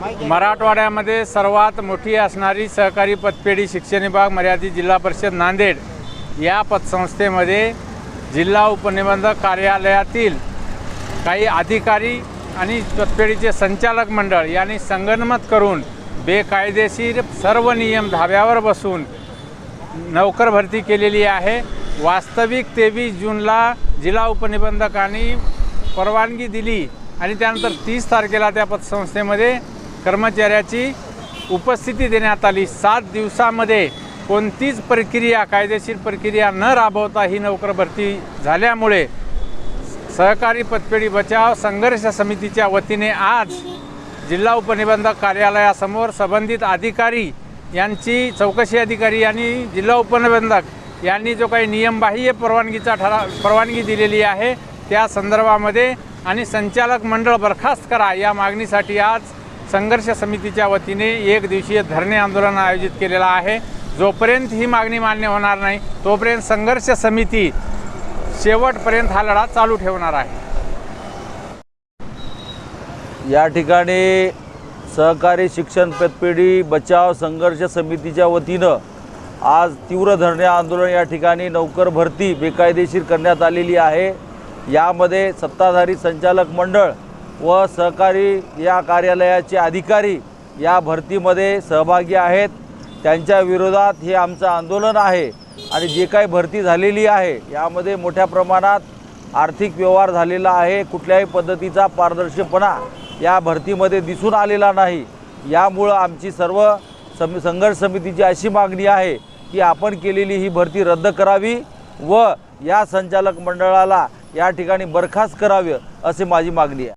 मराठवाड्यामध्ये सर्वात मोठी असणारी सहकारी पतपेढी शिक्षण विभाग मर्यादित जिल्हा परिषद नांदेड या पतसंस्थेमध्ये जिल्हा उपनिबंधक कार्यालयातील काही अधिकारी आणि पतपेढीचे संचालक मंडळ यांनी संगनमत करून बेकायदेशीर सर्व नियम धाब्यावर बसून नौकर भरती केलेली आहे. वास्तविक तेवीस जूनला जिल्हा उपनिबंधकांनी परवानगी दिली आणि त्यानंतर तीस तारखेला त्या पतसंस्थेमध्ये कर्मचाऱ्याची उपस्थिती देण्यात आली. सात दिवसामध्ये कोणतीच प्रक्रिया कायदेशीर प्रक्रिया न राबवता ही नोकर भरती झाल्यामुळे सहकारी पतपेढी बचाव संघर्ष समितीच्या वतीने आज जिल्हा उपनिबंधक कार्यालयासमोर संबंधित अधिकारी यांची चौकशी अधिकारी आणि जिल्हा उपनिबंधक यांनी जो काही नियमबाह्य परवानगीचा ठराव परवानगी दिलेली आहे त्या संदर्भामध्ये आणि संचालक मंडळ बरखास्त करा या मागणीसाठी आज संघर्ष समितीच्या वतीने एक दिवसीय धरणे आंदोलन आयोजित केलेलं आहे. जोपर्यंत ही मागणी मान्य होणार नाही तोपर्यंत संघर्ष समिती शेवटपर्यंत हा लढा चालू ठेवणार आहे. या ठिकाणी सहकारी शिक्षण पतपेढी बचाव संघर्ष समितीच्या वतीनं आज तीव्र धरणे आंदोलन या ठिकाणी नौकर भरती बेकायदेशीर करण्यात आलेली आहे. यामध्ये सत्ताधारी संचालक मंडळ व सहकारी या कार्यालयाचे अधिकारी या भरतीमध्ये सहभागी आहेत. त्यांच्या विरोधात हे आमचं आंदोलन आहे आणि जे काही भरती झालेली आहे यामध्ये मोठ्या प्रमाणात आर्थिक व्यवहार झालेला आहे. कुठल्याही पद्धतीचा पारदर्शकपणा या भरतीमध्ये दिसून आलेला नाही. यामुळं आमची सर्व सम संघर्ष समितीची अशी मागणी आहे की आपण केलेली ही भरती रद्द करावी व या संचालक मंडळाला या ठिकाणी बरखास्त करावे असे माझी मागणी आहे.